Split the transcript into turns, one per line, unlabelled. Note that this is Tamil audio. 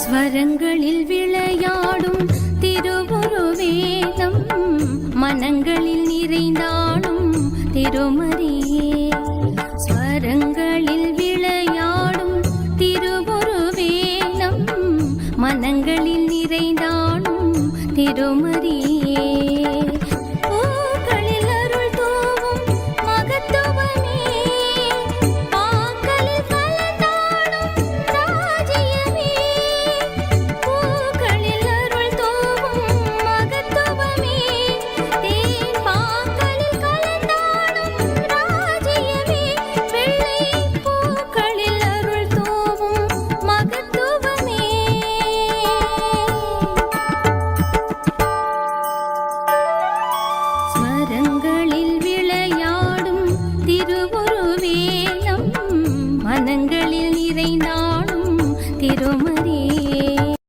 ஸ்வரங்களில் விளையாடும் திருவுருவேதம் மனங்களில் நிறைந்தாடும் திருமறியே ஸ்வரங்களில் விளையாடும் திருவுருவேதம் மனங்களில் நிறைந்தாடும் திருமறியே ஸ்வரங்களில் விளையாடும் திருவுருவேலம் மனங்களில் நிறைந்தாடும் திருமறியே